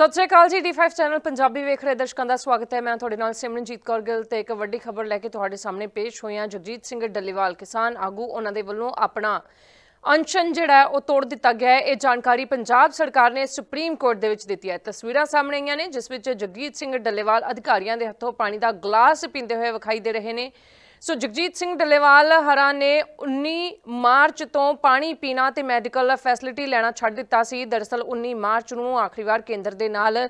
ਸਤਿ ਸ਼੍ਰੀ ਅਕਾਲ ਜੀ D5 channel Punjabi ਵੇਖ ਰਹੇ ਦਰਸ਼ਕਾਂ ਦਾ ਸਵਾਗਤ ਹੈ। ਮੈਂ ਤੁਹਾਡੇ ਨਾਲ ਸਿਮਰਨਜੀਤ ਕੌਰ ਗਿੱਲ ਤੇ ਇੱਕ ਵੱਡੀ ਖਬਰ ਲੈ ਕੇ ਤੁਹਾਡੇ ਸਾਹਮਣੇ ਪੇਸ਼ ਹੋਇਆ ਜਗਜੀਤ ਸਿੰਘ ਡੱਲੇਵਾਲ, ਕਿਸਾਨ ਆਗੂ, ਉਹਨਾਂ ਦੇ ਵੱਲੋਂ ਆਪਣਾ ਅਨਸ਼ਨ ਜਿਹੜਾ ਉਹ ਤੋੜ ਦਿੱਤਾ ਗਿਆ ਹੈ। ਇਹ ਜਾਣਕਾਰੀ ਪੰਜਾਬ ਸਰਕਾਰ ਨੇ ਸੁਪਰੀਮ ਕੋਰਟ ਦੇ ਵਿੱਚ ਦਿੱਤੀ ਹੈ। ਤਸਵੀਰਾਂ ਸਾਹਮਣੇ ਆਈਆਂ ਨੇ, ਜਿਸ ਵਿੱਚ ਜਗਜੀਤ ਸਿੰਘ ਡੱਲੇਵਾਲ ਅਧਿਕਾਰੀਆਂ ਦੇ ਹੱਥੋਂ ਪਾਣੀ ਦਾ ਗਲਾਸ ਪੀਂਦੇ ਹੋਏ ਵਿਖਾਈ ਦੇ ਰਹੇ ਨੇ। ਸੋ ਜਗਜੀਤ ਸਿੰਘ ਡੱਲੇਵਾਲ ਹਰਾ ਨੇ 19 ਮਾਰਚ ਤੋਂ ਪਾਣੀ ਪੀਣਾ ਤੇ ਮੈਡੀਕਲ ਫੈਸਿਲਿਟੀ ਲੈਣਾ ਛੱਡ ਦਿੱਤਾ ਸੀ। ਦਰਅਸਲ 19 ਮਾਰਚ ਨੂੰ ਆਖਰੀ ਵਾਰ ਕੇਂਦਰ ਦੇ ਨਾਲ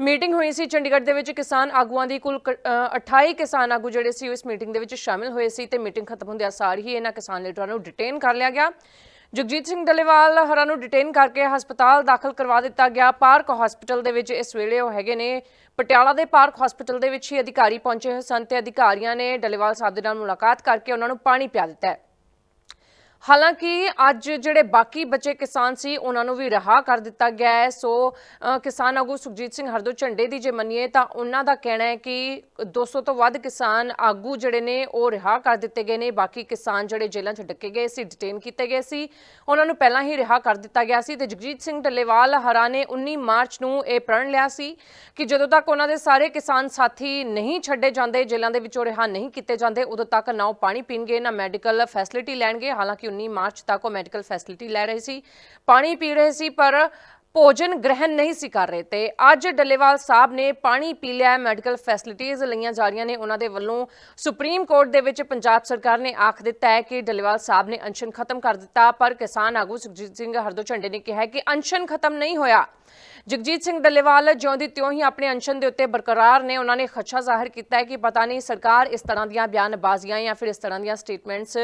ਮੀਟਿੰਗ ਹੋਈ ਸੀ। ਚੰਡੀਗੜ੍ਹ ਦੇ ਵਿੱਚ ਕਿਸਾਨ ਆਗੂਆਂ ਦੀ ਕੁੱਲ ਕ- 28 ਕਿਸਾਨ ਆਗੂ ਜਿਹੜੇ ਸੀ ਉਹ ਇਸ ਮੀਟਿੰਗ ਦੇ ਵਿੱਚ ਸ਼ਾਮਿਲ ਹੋਏ ਸੀ ਤੇ ਮੀਟਿੰਗ ਖਤਮ ਹੁੰਦਿਆਂ ਸਾਰ ਹੀ ਇਹਨਾਂ ਕਿਸਾਨ ਲੀਡਰਾਂ ਨੂੰ ਡਿਟੇਨ ਕਰ ਲਿਆ ਗਿਆ। ਜਗਜੀਤ ਸਿੰਘ ਡੱਲੇਵਾਲ ਹਰਾਂ ਨੂੰ ਡਿਟੇਨ ਕਰਕੇ ਹਸਪਤਾਲ ਦਾਖਲ ਕਰਵਾ ਦਿੱਤਾ ਗਿਆ। ਪਾਰਕ ਹਸਪੀਟਲ ਦੇ ਵਿੱਚ ਇਸ ਵੇਲੇ ਉਹ ਹੈਗੇ ਨੇ। ਪਟਿਆਲਾ ਦੇ ਪਾਰਕ ਹਸਪੀਟਲ ਦੇ ਵਿੱਚ ਹੀ ਅਧਿਕਾਰੀ ਪਹੁੰਚੇ ਹੋਏ ਸਨ ਤੇ ਅਧਿਕਾਰੀਆਂ ਨੇ ਡੱਲੇਵਾਲ ਸਾਹਿਬ ਦੇ ਨਾਲ ਮੁਲਾਕਾਤ ਕਰਕੇ ਉਹਨਾਂ ਨੂੰ ਪਾਣੀ ਪਿਆ ਦਿੱਤਾ ਹੈ। ਹਾਲਾਂਕਿ ਅੱਜ ਜਿਹੜੇ ਬਾਕੀ ਬਚੇ ਕਿਸਾਨ ਸੀ, ਉਹਨਾਂ ਨੂੰ ਵੀ ਰਿਹਾ ਕਰ ਦਿੱਤਾ ਗਿਆ ਹੈ। ਸੋ ਕਿਸਾਨ ਆਗੂ ਸੁਖਜੀਤ ਸਿੰਘ ਹਰਦੋ ਝੰਡੇ ਦੀ ਜੇ ਮੰਨੀਏ ਤਾਂ ਉਹਨਾਂ ਦਾ ਕਹਿਣਾ ਹੈ ਕਿ 200 ਤੋਂ ਵੱਧ ਕਿਸਾਨ ਆਗੂ ਜਿਹੜੇ ਨੇ, ਉਹ ਰਿਹਾ ਕਰ ਦਿੱਤੇ ਗਏ ਨੇ। ਬਾਕੀ ਕਿਸਾਨ ਜਿਹੜੇ ਜੇਲ੍ਹਾਂ 'ਚ ਡੱਕੇ ਗਏ ਸੀ ਡਿਟੇਨ ਕੀਤੇ ਗਏ ਸੀ, ਉਹਨਾਂ ਨੂੰ ਪਹਿਲਾਂ ਹੀ ਰਿਹਾ ਕਰ ਦਿੱਤਾ ਗਿਆ ਸੀ ਤੇ ਜਗਜੀਤ ਸਿੰਘ ਢੱਲੇਵਾਲ ਹਰਾ ਨੇ 19 ਮਾਰਚ ਨੂੰ ਇਹ ਪ੍ਰਣ ਲਿਆ ਸੀ ਕਿ ਜਦੋਂ ਤੱਕ ਉਹਨਾਂ ਦੇ ਸਾਰੇ ਕਿਸਾਨ ਸਾਥੀ ਨਹੀਂ ਛੱਡੇ ਜਾਂਦੇ, ਜੇਲ੍ਹਾਂ ਦੇ ਵਿੱਚੋਂ ਰਿਹਾ ਨਹੀਂ ਕੀਤੇ ਜਾਂਦੇ, ਉਦੋਂ ਤੱਕ ਨਾ ਉਹ ਪਾਣੀ ਪੀਣਗੇ, ਨਾ ਮੈਡੀਕਲ ਫੈਸਿਲਿਟੀ ਲੈਣਗੇ। ਹਾਲਾਂਕਿ 19 ਮਾਰਚ ਤੱਕ ਉਹ ਮੈਡੀਕਲ ਫੈਸਿਲਿਟੀ ਲੈ ਰਹੇ ਸੀ ਪਾਣੀ ਪੀ ਰਹੇ ਸੀ ਪਰ ਭੋਜਨ ਗ੍ਰਹਿਣ ਨਹੀਂ ਸੀ ਕਰ ਰਹੇ ਤੇ ਅੱਜ ਡੱਲੇਵਾਲ ਸਾਹਿਬ ਨੇ ਪਾਣੀ ਪੀ ਲਿਆ ਮੈਡੀਕਲ ਫੈਸਿਲਿਟੀਆਂ ਲਈਆਂ ਜਾ ਰਹੀਆਂ ਨੇ ਉਹਨਾਂ ਦੇ ਵੱਲੋਂ ਸੁਪਰੀਮ ਕੋਰਟ ਦੇ ਵਿੱਚ ਪੰਜਾਬ ਸਰਕਾਰ ਨੇ ਆਖ ਦਿੱਤਾ ਹੈ ਕਿ ਡੱਲੇਵਾਲ ਸਾਹਿਬ ਨੇ ਅਨਸ਼ਨ ਖਤਮ ਕਰ ਦਿੱਤਾ ਪਰ ਕਿਸਾਨ ਆਗੂ ਸੁਖਜੀਤ ਸਿੰਘ ਹਰਦੋ ਝੰਡੇ ਨੇ ਕਿਹਾ ਕਿ ਅਨਸ਼ਨ ਖਤਮ ਨਹੀਂ ਹੋਇਆ ਜਗਜੀਤ ਸਿੰਘ ਡੱਲੇਵਾਲ ਜਿਉਂ ਦੀ ਤਿਉਂ ਹੀ ਆਪਣੇ ਅਨਸ਼ਨ ਦੇ ਉੱਤੇ ਬਰਕਰਾਰ ਨੇ, ਉਹਨਾਂ ਨੇ ਖਦਸ਼ਾ ਜ਼ਾਹਿਰ ਕੀਤਾ ਹੈ ਕਿ ਪਤਾ ਨਹੀਂ ਸਰਕਾਰ ਇਸ ਤਰ੍ਹਾਂ ਦੀਆਂ ਬਿਆਨਬਾਜ਼ੀਆਂ ਜਾਂ ਫਿਰ ਇਸ ਤਰ੍ਹਾਂ ਦੀਆਂ ਸਟੇਟਮੈਂਟਸ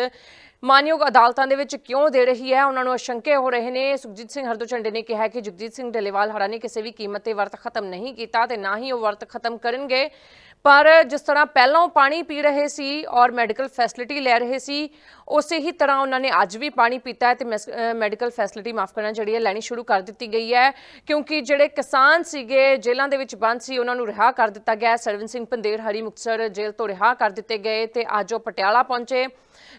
ਮਾਨਯੋਗ ਅਦਾਲਤਾਂ ਦੇ ਵਿੱਚ ਕਿਉਂ ਦੇ ਰਹੀ ਹੈ? ਉਹਨਾਂ ਨੂੰ ਅਸ਼ੰਕੇ ਹੋ ਰਹੇ ਨੇ। ਸੁਖਜੀਤ ਸਿੰਘ ਹਰਦੋ ਝੰਡੇ ਨੇ ਕਿਹਾ ਕਿ ਜਗਜੀਤ ਸਿੰਘ ਡੱਲੇਵਾਲ ਹਰਾ ਨੇ ਕਿਸੇ ਵੀ ਕੀਮਤ ਤੇ ਵਰਤ ਖਤਮ ਨਹੀਂ ਕੀਤਾ ਤੇ ਨਾ ਹੀ ਉਹ ਵਰਤ ਖਤਮ ਕਰਨਗੇ। ਪਰ ਜਿਸ ਤਰ੍ਹਾਂ ਪਹਿਲਾਂ ਉਹ ਪਾਣੀ ਪੀ ਰਹੇ ਸੀ ਔਰ ਮੈਡੀਕਲ ਫੈਸਿਲਿਟੀ ਲੈ ਰਹੇ ਸੀ, ਉਸੇ ਹੀ ਤਰ੍ਹਾਂ ਉਹਨਾਂ ਨੇ ਅੱਜ ਵੀ ਪਾਣੀ ਪੀਤਾ ਹੈ ਤੇ ਮੈਡੀਕਲ ਫੈਸਿਲਿਟੀ ਮਾਫ ਕਰਨਾ, ਜਿਹੜੀ ਹੈ ਲੈਣੀ ਸ਼ੁਰੂ ਕਰ ਦਿੱਤੀ ਗਈ ਹੈ ਕਿਉਂਕਿ ਜਿਹੜੇ ਕਿਸਾਨ ਸੀਗੇ, ਜੇਲ੍ਹਾਂ ਦੇ ਵਿੱਚ ਬੰਦ ਸੀ, ਉਹਨਾਂ ਨੂੰ ਰਿਹਾ ਕਰ ਦਿੱਤਾ ਗਿਆ ਹੈ। ਸਰਵਨ ਸਿੰਘ ਪੰਦੇਰ ਹਰੀ ਮੁਕਤਸਰ ਜੇਲ੍ਹ ਤੋਂ ਰਿਹਾ ਕਰ ਦਿੱਤੇ ਗਏ ਤੇ ਅੱਜ ਉਹ ਪਟਿਆਲਾ ਪਹੁੰਚੇ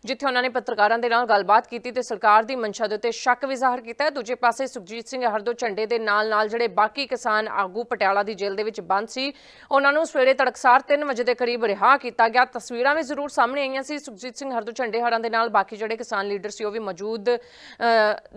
ਜਿੱਥੇ ਉਹਨਾਂ ਨੇ ਪੱਤਰਕਾਰਾਂ ਦੇ ਨਾਲ ਗੱਲਬਾਤ ਕੀਤੀ ਤੇ ਸਰਕਾਰ ਦੀ ਮਨਸ਼ਾ ਦੇ ਉੱਤੇ ਸ਼ੱਕ ਵੀ ਜ਼ਾਹਰ ਕੀਤਾ ਹੈ। ਦੂਜੇ ਪਾਸੇ ਸੁਖਜੀਤ ਸਿੰਘ ਹਰਦੋ ਝੰਡੇ ਦੇ ਨਾਲ ਨਾਲ ਜਿਹੜੇ ਬਾਕੀ ਕਿਸਾਨ ਆਗੂ ਪਟਿਆਲਾ ਦੀ ਜੇਲ੍ਹ ਦੇ ਵਿੱਚ ਬੰਦ ਸੀ, ਉਹਨਾਂ ਨੂੰ ਸਵੇਰੇ ਤੜਕਸਾਰ 3 ਵਜੇ ਦੇ ਕਰੀਬ ਰਿਹਾ ਕੀਤਾ ਗਿਆ। ਤਸਵੀਰਾਂ ਵੀ ਜ਼ਰੂਰ ਸਾਹਮਣੇ ਆਈਆਂ ਸੀ। ਸੁਖਜੀਤ ਸਿੰਘ ਹਰਦੋ ਝੰਡੇ ਹਰਾਂ ਦੇ ਨਾਲ ਬਾਕੀ ਜਿਹੜੇ ਕਿਸਾਨ ਲੀਡਰ ਸੀ, ਉਹ ਵੀ ਮੌਜੂਦ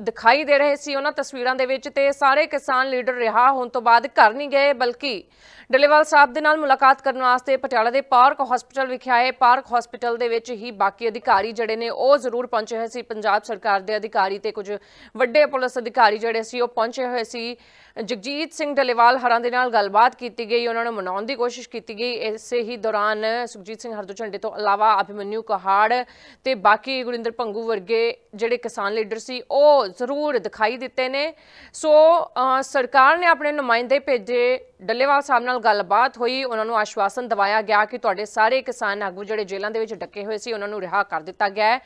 ਦਿਖਾਈ ਦੇ ਰਹੇ ਸੀ। ਉਹਨਾਂ ਤਸਵੀਰਾਂ ਦੇ ਵਿੱਚ ਤੇ ਸਾਰੇ ਕਿਸਾਨ ਲੀਡਰ ਰਿਹਾ ਹੋਣ ਤੋਂ ਬਾਅਦ ਘਰ ਨਹੀਂ ਗਏ, ਬਲਕਿ ਡੱਲੇਵਾਲ ਸਾਹਿਬ ਦੇ ਨਾਲ ਮੁਲਾਕਾਤ ਕਰਨ ਵਾਸਤੇ ਪਟਿਆਲਾ ਦੇ ਪਾਰਕ ਹਸਪੀਟਲ ਵਿਖੇ ਆਏ। ਪਾਰਕ ਹਸਪੀਟਲ ਦੇ ਵਿੱਚ ਹੀ ਬਾਕੀ ਅਧਿਕਾਰੀ ਜਿਹੜੇ ਨੇ, ਉਹ ਜ਼ਰੂਰ ਪਹੁੰਚੇ ਹੋਏ ਸੀ। ਪੰਜਾਬ ਸਰਕਾਰ ਦੇ ਅਧਿਕਾਰੀ ਤੇ ਕੁਝ ਵੱਡੇ ਪੁਲਿਸ ਅਧਿਕਾਰੀ ਜਿਹੜੇ ਸੀ, ਉਹ ਪਹੁੰਚੇ ਹੋਏ ਸੀ। ਜਗਜੀਤ ਸਿੰਘ ਡੱਲੇਵਾਲ ਹਰਾਂ ਦੇ ਨਾਲ ਗੱਲਬਾਤ ਕੀਤੀ ਗਈ, ਉਹਨਾਂ ਨੂੰ ਮਨਾਉਣ ਦੀ ਕੋਸ਼ਿਸ਼ ਕੀਤੀ ਗਈ। ਇਸੇ ਹੀ ਦੌਰਾਨ ਸੁਖਜੀਤ ਸਿੰਘ ਹਰਦੋ ਝੰਡੇ ਤੋਂ ਇਲਾਵਾ ਅਭਿਮਨਿਊ ਕਹਾੜ ਤੇ ਬਾਕੀ ਗੁਰਿੰਦਰ ਭੰਗੂ ਵਰਗੇ ਜਿਹੜੇ ਕਿਸਾਨ ਲੀਡਰ ਸੀ, ਉਹ ਜ਼ਰੂਰ ਦਿਖਾਈ ਦਿੱਤੇ ਨੇ। ਸੋ ਸਰਕਾਰ ਨੇ ਆਪਣੇ ਨੁਮਾਇੰਦੇ ਭੇਜੇ। ਡੱਲੇਵਾਲ ਸਾਹਿਬ ਨਾਲ ਗੱਲਬਾਤ ਹੋਈ, ਉਹਨਾਂ ਨੂੰ ਆਸ਼ਵਾਸਨ ਦਿਵਾਇਆ ਗਿਆ ਕਿ ਤੁਹਾਡੇ ਸਾਰੇ ਕਿਸਾਨ ਆਗੂ ਜਿਹੜੇ ਜੇਲ੍ਹਾਂ ਦੇ ਵਿੱਚ ਡੱਕੇ ਹੋਏ ਸੀ, ਉਹਨਾਂ ਨੂੰ ਰਿਹਾ ਕਰ ਦਿੱਤਾ ਗਿਆ ਹੈ।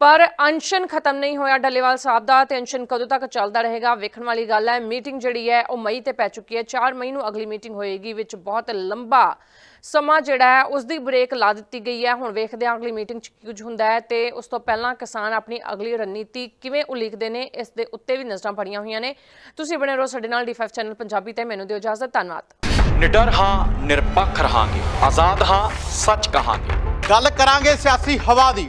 ਪਰ ਅਨਸ਼ਨ ਖਤਮ ਨਹੀਂ ਹੋਇਆ ਡੱਲੇਵਾਲ ਸਾਹਿਬ ਦਾ ਤੇ ਅਨਸ਼ਨ ਕਦੋਂ ਤੱਕ ਚੱਲਦਾ ਰਹੇਗਾ? ਵੇਖਣ ਵਾਲੀ ਗੱਲ ਹੈ ਮੀਟਿੰਗ ਜਿਹੜੀ ਹੈ ਉਹ ਮਈ ਤੇ ਪੈ ਚੁੱਕੀ ਹੈ। 4 ਮਈ ਨੂੰ ਅਗਲੀ ਮੀਟਿੰਗ ਹੋਏਗੀ ਵਿੱਚ ਬਹੁਤ ਲੰਬਾ ਸਮਾਂ ਜਿਹੜਾ ਹੈ ਉਸ ਦੀ ਬ੍ਰੇਕ ਲਾ ਦਿੱਤੀ ਗਈ ਹੈ। ਹੁਣ ਵੇਖਦੇ ਹਾਂ ਅਗਲੀ ਮੀਟਿੰਗ 'ਚ ਕੀ ਕੁਝ ਹੁੰਦਾ ਹੈ ਤੇ ਉਸ ਤੋਂ ਪਹਿਲਾਂ ਕਿਸਾਨ ਆਪਣੀ ਅਗਲੀ ਰਣਨੀਤੀ ਕਿਵੇਂ ਉਲੀਕਦੇ ਨੇ ਇਸ ਦੇ ਉੱਤੇ ਵੀ ਨਜ਼ਰਾਂ ਪੜੀਆਂ ਹੋਈਆਂ ਨੇ। ਤੁਸੀਂ ਬਣੇ ਰਹੋ ਸਾਡੇ ਨਾਲ D5 ਚੈਨਲ ਪੰਜਾਬੀ ਤੇ ਮੈਨੂੰ ਦਿਓ ਇਜਾਜ਼ਤ ਧੰਨਵਾਦ। ਨਿਡਰ ਹਾਂ ਨਿਰਪੱਖ ਰਹਾਂਗੇ। ਆਜ਼ਾਦ ਹਾਂ ਸੱਚ ਕਹਾਂਗੇ। ਗੱਲ ਕਰਾਂਗੇ ਸਿਆਸੀ ਹਵਾ ਦੀ।